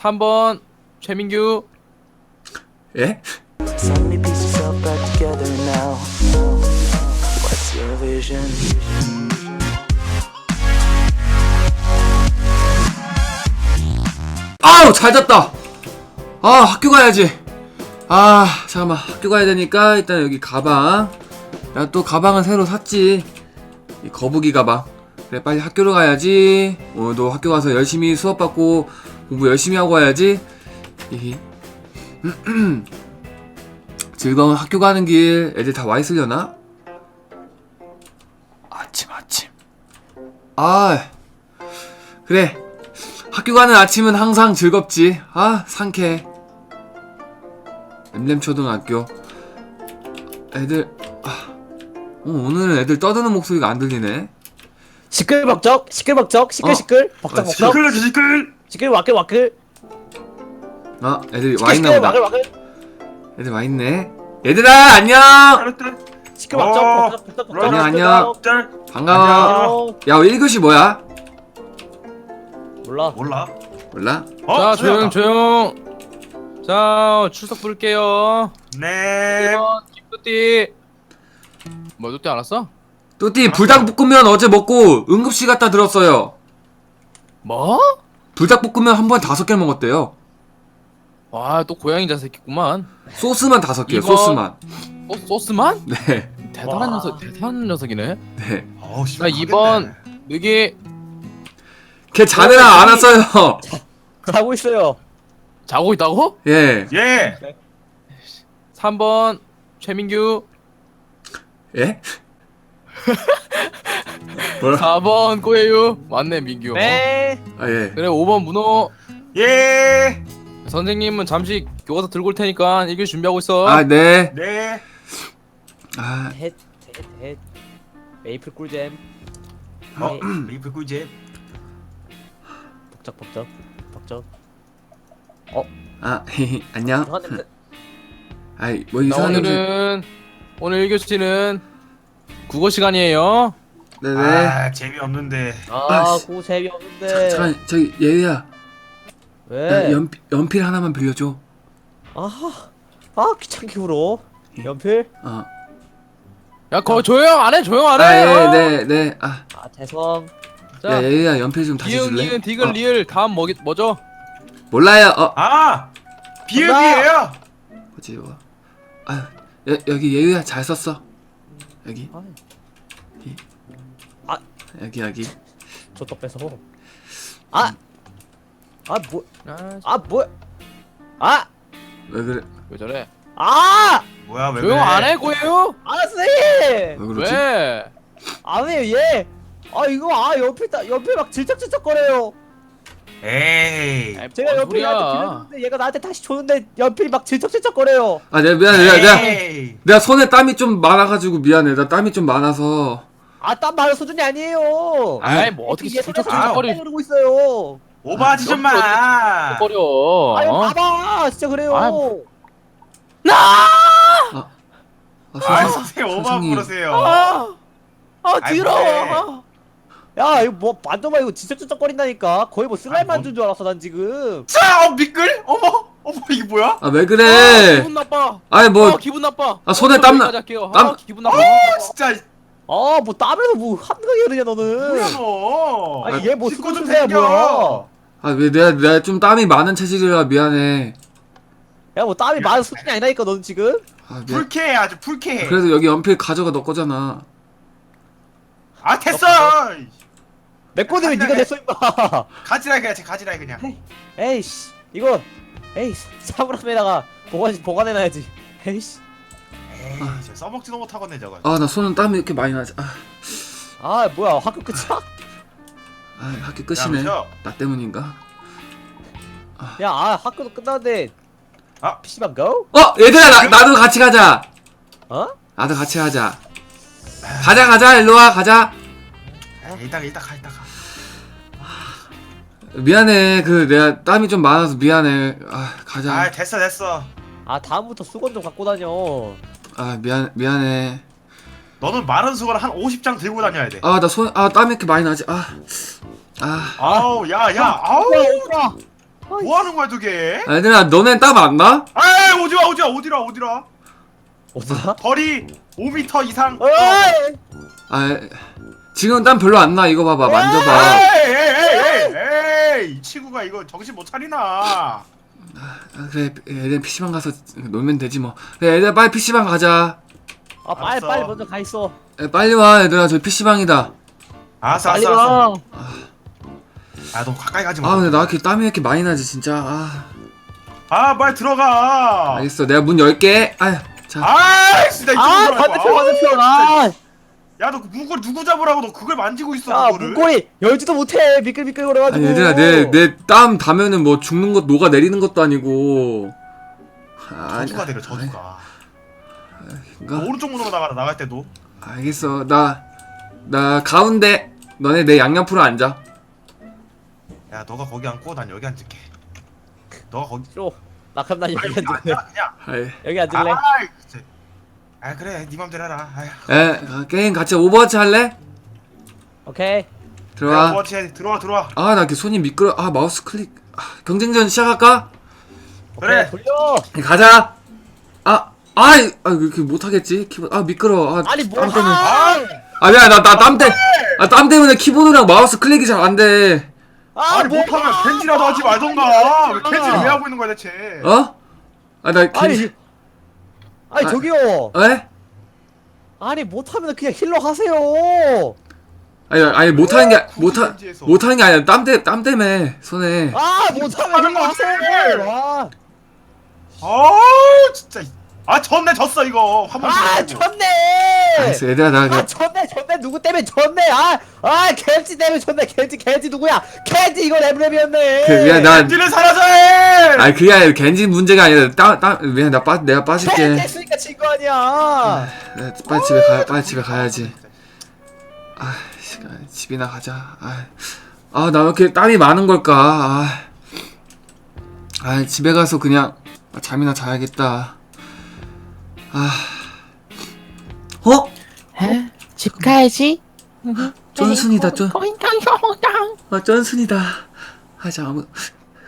3번 최민규. 예? So many pieces all back together now. What's your vision? 아우 잘 잤다. 아 학교 가야지. 아 잠깐만. 학교 가야 되니까 일단 여기 가방. 야또 가방은 새로 샀지. 이 거북이 가방. 그래 빨리 학교로 가야지. 오늘도 학교 가서 열심히 수업 받고 공부 열심히 하고 와야지. 즐거운 학교 가는 길 애들 다 와 있으려나? 아침 아침 아 그래 학교 가는 아침은 항상 즐겁지. 아, 상쾌해. 엠렘 초등학교. 애들, 아, 어, 오늘은 애들 떠드는 목소리가 안 들리네. 시끌벅적 시끌벅적 시끌시끌 벅적벅적 시끌, 시끌 시끌 와끌 와끌 아, 애들이 와 시끌 있나 보다. 와끌 와끌 애들 와 있네. 얘들아, 안녕! 시끌벅적 어, 벅적 안녕, 안녕. 짤 반가워. 야, 1교시 뭐야? 몰라 몰라 몰라? 어, 자 조용 조용 자 출석 부를게요 네 1번 김뚜띠 뭐 뚜띠 안 왔어? 뚜띠, 불닭볶음면 어제 먹고 응급실 갔다 들었어요. 뭐? 불닭볶음면 한 번에 다섯 개 먹었대요. 와 또 고양이 자새끼구만 소스만 다섯 개요, 이번- 소스만. 어, 소스만? 네, 대단한 와. 녀석 대단한 녀석이네 네. 어우 자 2번 여기 걔 자느라 안 왔어요. 자고 있어요 자고 있다고? 예. 예 3번 최민규 예? 뭐라? 4번 꼬예유 맞네 민규 네 아 예. 그래 5번 문호 예. 선생님은 잠시 교과서 들고 올 테니까 일기 준비하고 있어 아 네. 네. 아 헷 헷 헷 메이플 꿀잼 어, 네. 메이플 꿀잼. 벅적 벅적 벅적 아, 안녕. 이상한 냄새 아이 뭐 자, 이상한. 오늘은 오늘 1교시는 국어 시간이에요 네네. 아, 재미없는데. 아 씨. 그거 재미없는데 잠깐 저기 예유야. 나 왜? 연 연필 하나만 빌려줘. 아아 아, 귀찮게 울어 연필? 어. 야 거 조용 안 해 조용 아 안해 예, 네, 네. 아, 아 죄송 자 야 예유야 연필 좀 다시 줄래? 이응 디귿 어, 리을 다음 뭐기 뭐죠? 몰라요. 어. 아! 비읍이에요. 뭐지 이거? 아, 여, 여기 예유야 잘 썼어. 여기. 아, 이. 아. 여기 여기. 저또 뺏어 아! 아 뭐.. 아, 아 뭐.. 아! 왜 그래? 왜 저래? 아! 뭐야, 왜 조용 그래? 안해 고예요? 알았어 왜님 그러지? 왜? 아니에요 얘! 아 이거 아 옆에 다 옆에 막 질척질척거려요 에이. 제가 뭔 연필 소리야. 나한테 빌려줬는데 얘가 나한테 다시 줬는데 연필 막 질척질척거려요 아, 내가 미안해. 내가 내가, 에이. 내가 손에 땀이 좀 많아가지고 미안해. 나 땀이 좀 많아서. 아딴 말할 수준이 아니에요 아이 뭐 어떻게 얘 슬쩍슬쩍거리 그러고 있어요 오버하지 좀 마. 거려? 아유 어? 봐봐 진짜 그래요 아, 아, 아, 선생님. 선생님 오버 선생님. 부르세요. 아! 아 아이, 더러워 야 이거 뭐 만져봐 이거 진짜 쩍쩍거린다니까 거의 뭐 슬라임 아이, 뭔- 만준 줄 알았어 난 지금 자, 어, 미끌? 어머, 어머, 이게 뭐야? 아, 왜 아, 그래? 기분 나빠. 아니, 뭐, 아, 기분 나빠. 아, 손에 어, 땀 나-. 땀- 아, 기분 나빠. 진짜, 아 뭐 땀에서 뭐 한강이 흐르냐 뭐야, 너는 너. 아니 얘뭐 씻고 생겨. 뭐야 아, 왜 내가, 내가 좀 땀이 많은 체질이라 미안해. 야 뭐 땀이 많은 수준이 아니라니까 너는 지금 아, 미안. 불쾌해, 아주 불쾌해. 그래도 여기 연필 가져가 너 거잖아. 아, 됐어! 메꼬님이 아, 네가 네. 됐어 임마 가지라, 그냥, 가지라, 그냥. 에이씨 이거 에이 사물함에다가 보관 보관해놔야지 에이씨 에이, 저 써먹지도 못하겠네, 저거. 아, 나 손은 땀이 이렇게 많이 나지. 아, 아 뭐야 학교 끝이야? 아 학교 끝이네. 야, 저- 나 때문인가? 야 아 학교도 끝났는데 아. PC방 go? 어, 얘들아, 나, 나도 같이 가자. 어? 나도 같이 가자. 가자, 가자, 일로 와, 가자. 에이, 이따가, 이따가, 가, 이따가. 미안해. 그, 내가 땀이 좀 많아서 미안해. 아, 가자. 아, 됐어, 됐어. 아 다음부터 수건 좀 갖고 다녀 아, 미안, 미안해. 너는 마른 수건 한 50장 들고 다녀야 돼. 아, 나 손, 아, 땀이 이렇게 많이 나지. 아, 아, 아우, 야, 야, 아우. 오빠 뭐 하는 거야 저게? 아, 얘들아, 너넨 땀 안 나? 아 오지마 오지마 어디라 어디라? 어디야? 거리 5m 이상. 어이! 아, 지금 땀 별로 안 나. 이거 봐봐, 만져봐. 에이 에이 에이 에이 에이 이 친구가 이거 정신 못 차리나? 아, 그래, 애들 PC방 가서 놀면 되지 뭐. 그래, 애들 빨리 PC방 가자. 아 빨리 알았어. 빨리 먼저 가 있어. 에, 빨리 와, 얘들아. 저 PC방이다. 알았어 빨리 알았어 알았어. 와. 아너 가까이 가지 마. 아, 근데 나 이렇게 땀이 이렇게 많이 나지, 진짜. 아, 아 빨리 들어가. 알겠어. 내가 문 열게. 아휴, 자. 아 진짜 이쪽으로 아 들어갈 거야. 반대편 아, 반대편. 아. 야너 누구 누구 잡으라고 너 그걸 만지고 있어 야 그거를. 열지도 못해 미끌미끌 거려가지고. 아니, 얘들아, 내, 내 땀 닿으면은 뭐 죽는 것, 녹아 내리는 것도 아니고. 아, 저주가 내려 저주가. 너 그런가? 오른쪽 문으로 나가라 나갈 때도. 알겠어. 나, 나 가운데. 너네 내 양옆으로 앉아. 야 너가 거기 앉고 난 여기 앉을게. 너가 거기. 싫어. 나 그럼 난 여기 아니, 앉을래. 아니야. 아이. 여기 앉을래. 아, 진짜. 아 그래 네 맘대로 해라. 아휴. 에, 어, 게임 같이 오버워치 할래? 오케이. 들어와. 뭐 해. 들어와 들어와. 아, 나 이렇게 손이 미끄러. 아, 마우스 클릭. 아, 경쟁전 시작할까? 그래. 오케이, 돌려. 가자. 아, 아, 이- 아, 이렇게 못하겠지? 키보드. 아, 미끄러. 아, 아니 뭐 땀 때문에. 아, 아, 미안, 나, 나 땀 때, 아, 땀 때문에 키보드랑 마우스 클릭이 잘 안 돼. 아, 아니 뭐 못하면 겐지라도 하지 말던가. 왜 겐지를 왜 하고 있는 거야 대체? 어? 아, 나, 아니, 기, 아니 아. 저기요. 에? 아니 못하면 그냥 힐러 하세요. 아니, 아니, 못하는 게, 굳이 못하. 못하는 게 아니라 땀 때, 땀 때문에, 손에. 아 못하면 힐러 하세요. 와. 아 진짜. 아 졌네 졌어 이거. 한번 아 졌네. 알겠어, 얘들아, 나, 아 그, 졌네 졌네 누구 때문에 졌네 아아 겐지 때문에 졌네 겐지 겐지 누구야 겐지 이거 랩랩이었네 그, 미안, 나, 겐지를 사라져 해. 아니, 그게 아니라 겐지 문제가 아니라, 땀, 땀, 미안, 나 빠, 내가 빠질게. 했으니까 진 거 아니야 네, 빨리 집에 가, 빨리 집에 가야지. 아, 시간 집이나 가자. 아, 아, 나 왜 이렇게 땀이 많은 걸까? 아, 아, 집에 가서 그냥 잠이나 자야겠다. 아, 어? 집 가야지. 쫀순이다, 쫀. 거인강형당. 아, 쫀순이다. 아, 자, 아무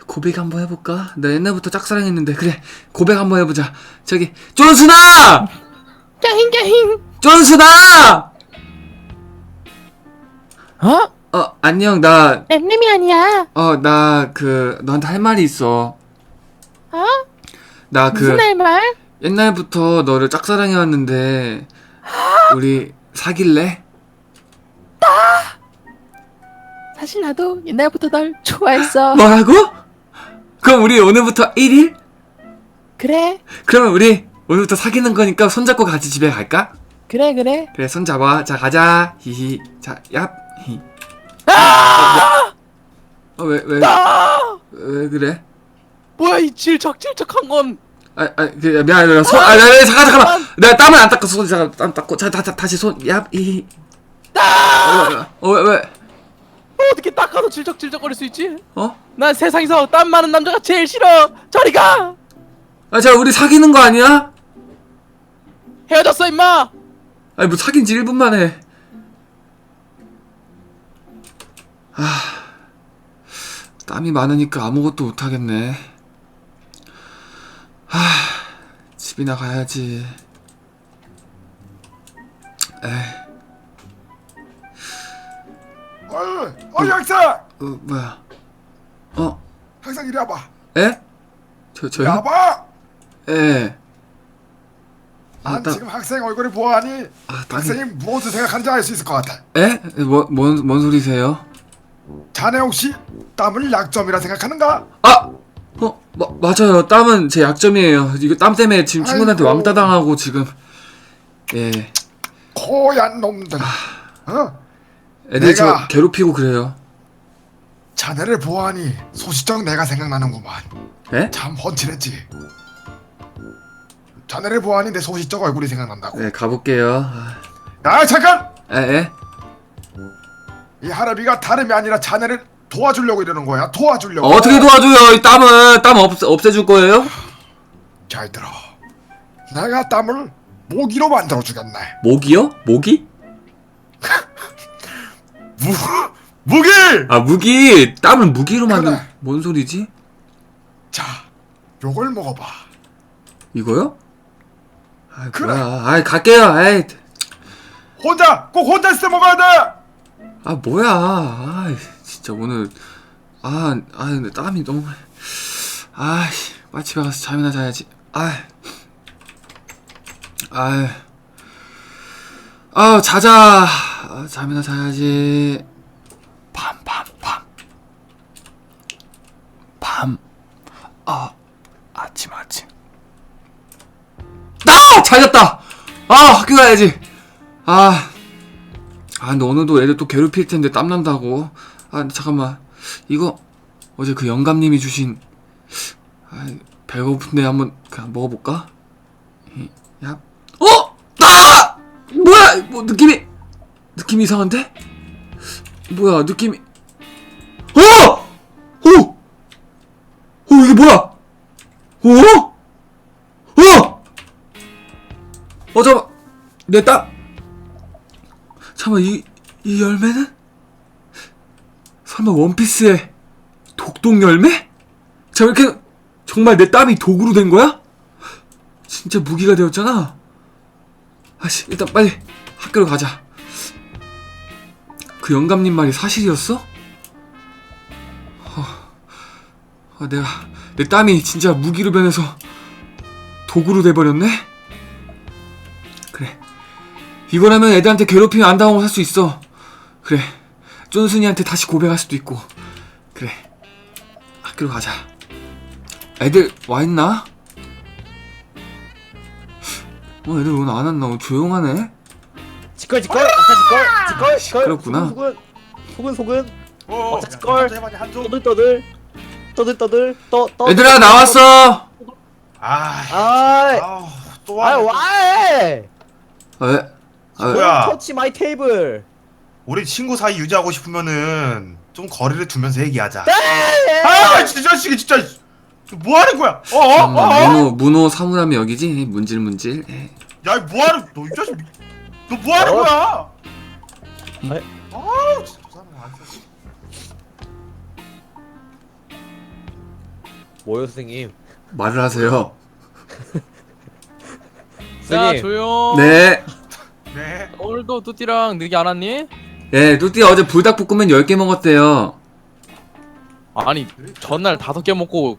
고백 한번 해볼까? 나 옛날부터 짝사랑했는데 그래 고백 한번 해보자. 저기 쫀순아, 갱갱. 쫀순아. 어? 어, 안녕. 나 랩님이 아니야. 어, 나 그 너한테 할 말이 있어. 어? 나 그 무슨 할 말? 옛날부터 너를 짝사랑해 왔는데 우리 사귈래? 사실 나도 옛날부터 널 좋아했어. 뭐라고? 그럼 우리 오늘부터 1일? 그래, 그러면 우리 오늘부터 사귀는 거니까 손잡고 같이 집에 갈까? 그래, 그래. 그래 손잡아. 자 가자. 히히. 자 얍. 히. 어, 왜, 왜, 왜 그래? 뭐야 이 질척질척한 건 아, 아, 그, 미안해, 손, 아, 아, 아, 잠깐, 잠깐만. 내가 땀을 안 닦았어, 손, 잠깐, 땀 닦고. 자, 다, 다, 다시 손, 얍, 이. 어, 어, 왜, 왜, 어떻게 닦아도 질척질척거릴 수 있지? 어? 난 세상에서 땀 많은 남자가 제일 싫어 저리 가 아, 자, 우리 사귀는 거 아니야? 헤어졌어 임마 아니, 뭐 사귄 지 1분 만에. 아, 땀이 많으니까 아무것도 못하겠네. 아, 집이나 가야지. 에이, 어, 어 학생! 어, 뭐야. 어, 학생 이리 와봐. 에? 저, 저요? 와봐! 예. 아, 난 땀, 지금 학생 얼굴을 보아하니 아, 땀이. 학생이 무엇을 생각하는지 알 수 있을 것 같아. 에? 뭐, 뭔, 뭔 소리세요? 자네 혹시 땀을 약점이라 생각하는가? 아! 어, 마, 맞아요. 땀은 제 약점이에요. 이거 땀 때문에 지금 친구들한테 아이고. 왕따 당하고 지금. 예. 고얀 놈들. 어? 애들 저 내가- 괴롭히고 그래요. 자네를 보아하니 소시적 내가 생각나는구만. 에? 참 훤칠했지. 자네를 보아하니 내 소시적 얼굴이 생각난다고. 네, 가볼게요. 아, 야 잠깐! 에, 에? 이 할아비가 다름이 아니라 자네를 도와주려고 이러는 거야. 도와주려고. 어, 떻게 도와줘요? 이 땀은 땀 없, 없애줄 거예요? 잘 들어. 내가 땀을 모기로 만들어 주겠네. 모기요? 모기? 무 무기. 아, 무기! 땀을 무기로 만든, 그래. 뭔 소리지? 자, 요걸 먹어봐. 이거요? 아 그래. 뭐야 아이 갈게요 아이 혼자 꼭 혼자 있을 때 먹어야 돼. 아 뭐야 아 진짜 오늘 아, 아 근데 땀이 너무 아씨 빨리 집에 가서 잠이나 자야지. 아, 아, 아 자자. 아, 잠이나 자야지. 밤 밤 밤. 밤. 아 아침 아침. 아! 잘렸다! 아 학교 가야지. 아. 아 근데 오늘도 애들 또 괴롭힐 텐데 땀 난다고 아 잠깐만 이거 어제 그 영감님이 주신 아 배고픈데 한번 그냥 먹어볼까 이, 야 어! 아! 뭐야 뭐 느낌이 느낌이 이상한데 뭐야 느낌이 어! 어! 어 이게 뭐야 어? 어! 어 잠깐 내딸 잠깐만 이, 이 열매는? 설마 원피스의 독독 열매? 자 이렇게 정말 내 땀이 독으로 된 거야? 진짜 무기가 되었잖아 아씨 일단 빨리 학교로 가자 그 영감님 말이 사실이었어? 어, 아, 내가 내 땀이 진짜 무기로 변해서 도구로 돼버렸네? 그래 이거라면 애들한테 괴롭히면 안 당하고 살 수 있어. 그래. 쫀순이한테 다시 고백할 수도 있고. 그래. 학교로 가자. 애들 와 있나? 어, 애들 오늘 안 왔나? 오늘 조용하네. 지껄 지껄 어차 지껄 지껄 지껄 시끄럽구나. 소근 소근 소근 어, 어차 야, 걸. 한쪽. 떠들 떠들 떠들 떠들 떠떠 얘들아 나왔어. 아, 아이 아우, 또 아이 하네. 와이 왜? 아, 뭐야? 터치 마이 테이블 우리 친구 사이 유지하고 싶으면은 좀 거리를 두면서 얘기하자. 네. 아, 진짜 자식이 진짜 뭐 하는 거야? 어, 어, 어, 잠깐만, 어? 문호 문호 사물함이 여기지? 문질 문질. 에이. 야, 뭐 하는? 너이 자식, 너 뭐 하는 어? 거야? 아이. 아, 진짜 저 사람 안 써. 뭐요 선생님 말을 하세요. 자 선생님 조용 네. 네. 오늘도 뚜띠랑 느기 안 왔니? 예, 뚜띠 어제 불닭볶음면 10개 먹었대요. 아니 전날 다섯 개 먹고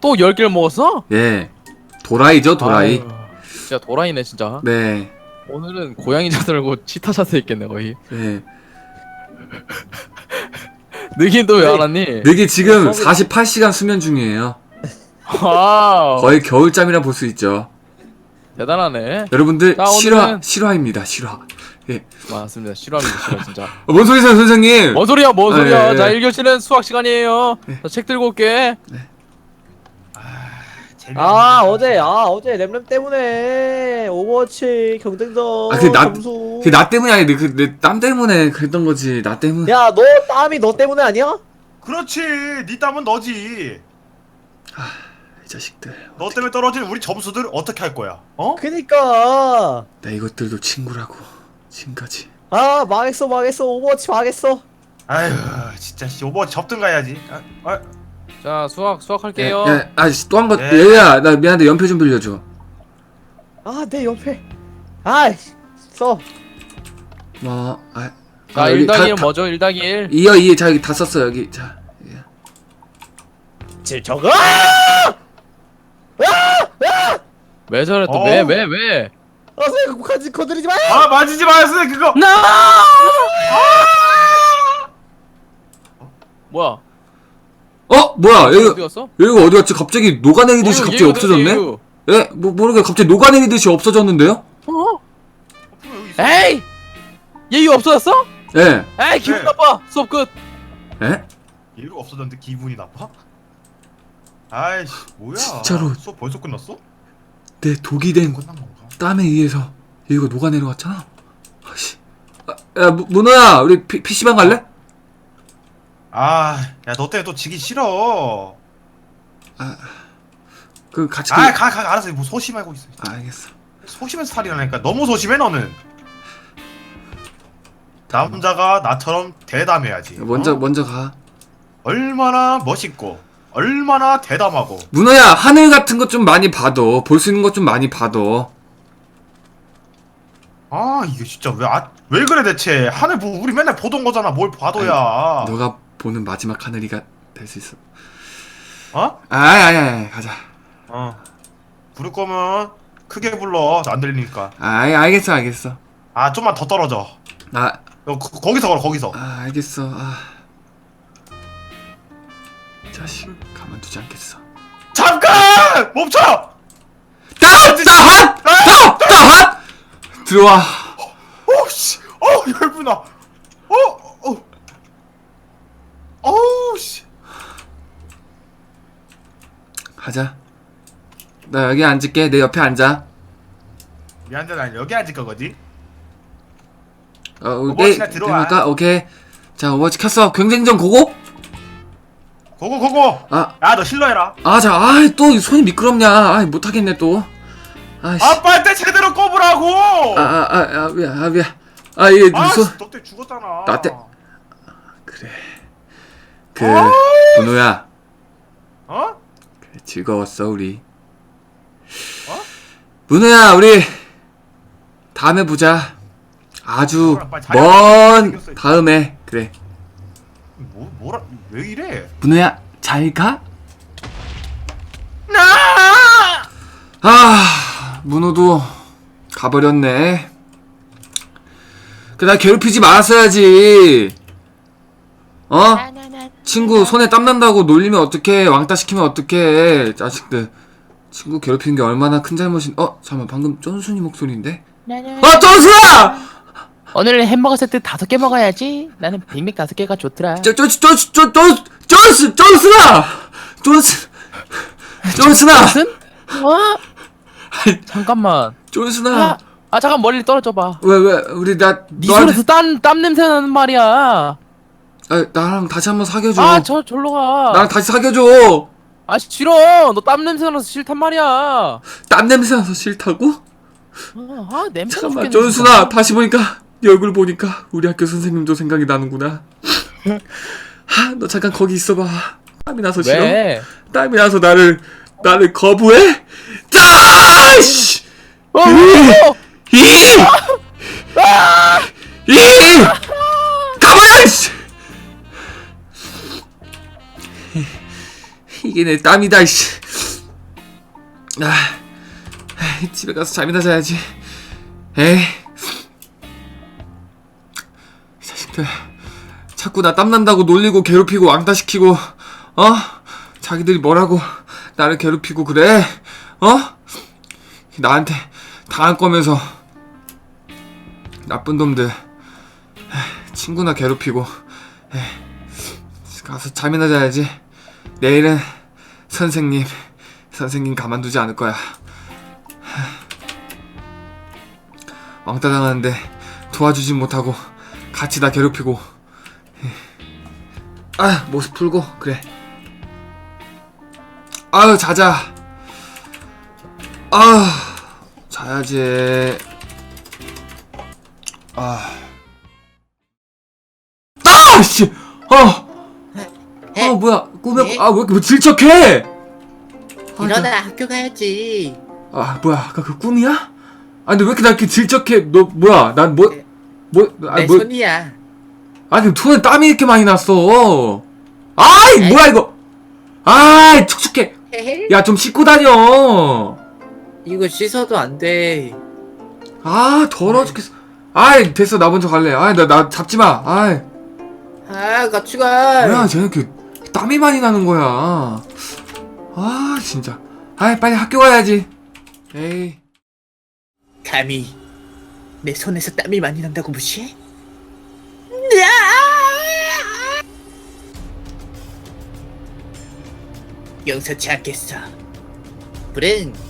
또 열 개를 먹었어? 예. 도라이죠, 도라이. 아유, 진짜 도라이네 진짜 네. 오늘은 고양이 자들고 치타 자세 있겠네 거의 네. 느긴 또 왜 안 왔니? 늑이 지금 거기- 48시간 수면 중이에요. 와우 거의 겨울잠이라 볼 수 있죠. 대단하네 여러분들 자, 실화 오늘은- 실화입니다. 실화. 예. 맞습니다 실화입니다 실화 진짜 어, 뭔 소리세요, 선생님? 뭔 소리야 뭔 아, 소리야 예, 자 예. 1교시는 수학 시간이에요 자, 책 들고 올게 재미없는 아 거. 어제 아 어제 램램 때문에 오버워치 경쟁전 아, 그 나- 점수 그게 나 때문이 아니라 그내땀 때문에 그랬던 거지. 나 때문에. 야 너 땀이 너 때문에 아니야? 그렇지. 네 땀은 너지. 이 자식들. 너 때문에 떨어진 우리 점수들 어떻게 할 거야? 어? 그니까 나 이것들도 친구라고. 지금까지. 아 망했어 망했어 오버워치 망했어 아휴, 진짜 씨 오버워치 접든가 해야지. 아, 아, 자 수학 수학 할게요 야, 아또한 거. 예. 얘야, 나 미안한데 연표 좀 빌려줘. 아 내 옆에 아써 뭐, 아. 자 아, 1 여기 다- 더하기 1 다- 뭐죠 1 더하기 1 이어 이자 여기 다 썼어 여기 자. 예. 질척아 왜 저래 또 어우. 왜왜 왜? 아 선생님 거지 건드리지 마요 아 맞지 마세요 그거. 나! 뭐야? 어 뭐야 어디 여기 갔어? 여기가 어디 갔지? 갑자기 녹아내리듯이 갑자기 없어졌네? 예? 뭐 모르게 갑자기 녹아내리듯이 없어졌는데요? 어? 여기 있어. 에이! 얘 이거 없어졌어? 예. 에이 기분 네. 나빠 수업 끝 예? 이유가 없어졌는데 기분이 나빠? 아이씨 뭐야? 진짜로. 수업 벌써 끝났어? 내 독이 된 끝난 건가? 땀에 의해서 여기가 녹아내려갔잖아. 아씨. 아, 야 무- 문호야 우리 피, PC방 갈래? 아, 야 너 때문에 또 지기 싫어. 그 같이 아, 그... 가, 가, 알았어. 뭐 소심하고 있어. 아, 알겠어. 소심해서 살이라니까. 너무 소심해 너는. 남자가 나처럼 대담해야지. 먼저 어? 먼저 가. 얼마나 멋있고 얼마나 대담하고. 문어야 하늘 같은 것 좀 많이 봐도 볼 수 있는 것 좀 많이 봐도 아 이게 진짜 왜, 아, 왜 그래 대체? 하늘 뭐 우리 맨날 보던 거잖아. 뭘 봐도야. 너가 보는 마지막 하늘이가 될 수 있어. 어? 아이 아이 아이 가자. 어. 부를 거면 크게 불러. 안 들리니까. 아이 알겠어 알겠어. 아 좀만 더 떨어져. 아, 어, 거, 거기서 걸어 거기서. 아 알겠어. 아. 자식 가만두지 않겠어. 잠깐! 멈춰 따따핫따따핫 들어와. 오씨. 어 열분아. 어 어. 어우 씨. 가자. 나 여기 앉을게. 내 옆에 앉아. 미안해 난 여기 앉을 거거지 어, 오버워치나 들어와. 들어갈까? 오케이. 자 오버워치 켰어. 경쟁전 고고? 고고 고고. 아. 야너 힐러 해라. 아, 자, 아이, 또 손이 미끄럽냐. 아이, 못하겠네, 또. 아이씨. 아, 아빠한테 제대로 꼽으라고 아, 아, 아, 미안, 아, 미안. 아, 이게 아, 무슨. 씨, 너 때문에 죽었잖아 나 때- 그래. 그, 아! 문호야. 어? 그래, 즐거웠어, 우리. 문호야, 우리. 다음에 보자. 아주 빨리 자리 먼 생겼어, 이제. 다음에. 그래. 뭐, 뭐라 왜 이래 문호야, 잘 가? 나 아, 문호도 가버렸네. 그, 나 괴롭히지 말았어야지. 어? 친구 손에 땀 난다고 놀리면 어떡해. 왕따 시키면 어떡해. 자식들. 친구 괴롭히는 게 얼마나 큰 잘못인, 어? 잠깐만, 방금 쫀순이 목소리인데? 나나 어, 쫀순아! 오늘 햄버거 세트 다섯 개 먹어야지 나는 빅맥 다섯 개가 좋더라 쫀, 쫀, 쫀, 쫀, 쫀, 쫀순, 쫀순아! 쫀순, 쫀순아! 무슨? 어? 잠깐만 쫀순아! 아, 아 잠깐 멀리 떨어져 봐 왜, 왜, 우리, 나, 네 손에서 땀, 땀 냄새 나는 말이야 아, 나랑 다시 한번 사귀어 줘. 아 저 절로 나랑 가 다시 사귀어 줘. 아 싫어 너 땀 냄새 나서 싫단 말이야 땀 냄새 나서 싫다고? 아, 아 냄새 잠깐만, 진짜. 다시 보니까, 네 얼굴 보니까, 우리 학교 선생님도 생각이 나는구나. 하, 너 잠깐 거기 있어 봐. 땀이 나서 싫어? 왜? 땀이 나서 나를, 나를 거부해? 짜이씨! 어, 이! 이! 가만히! 씨! 이게 내 땀이다, 씨. 아, 집에 가서 잠이나 자야지. 에이. 이 자식들. 자꾸 나 땀난다고 놀리고 괴롭히고 왕따시키고, 어? 자기들이 뭐라고 나를 괴롭히고 그래? 어? 나한테 당할 거면서 나쁜 놈들. 친구나 괴롭히고. 가서 잠이나 자야지. 내일은 선생님 선생님 가만두지 않을 거야. 왕따 당하는데 도와주진 못하고 같이 나 괴롭히고. 아 모습 풀고 그래. 아유 자자 아 자야지. 아. 아, 씨! 어! 아, 뭐야. 꿈에, 아, 왜 이렇게 뭐 질척해? 아, 일어나 학교 가야지. 나- 아, 뭐야. 아까 그 꿈이야? 아, 근데 왜 이렇게 나 이렇게 질척해? 너, 뭐야. 난 뭐, 뭐, 아, 내 뭐, 손이야. 아니, 손에 땀이 이렇게 많이 났어. 아이, 뭐야, 이거. 아이, 축축해. 헤헤. 야, 좀 씻고 다녀. 이거 씻어도 안 돼. 아, 더러워 죽겠어. 아이, 됐어. 나 먼저 갈래. 아이, 나, 나 잡지 마. 아이. 아, 같이 가. 뭐야, 쟤는 이렇게 땀이 많이 나는 거야. 아, 진짜. 아이, 빨리 학교 가야지. 에이. 감히 내 손에서 땀이 많이 난다고 무시해? 용서치 않겠어. 불은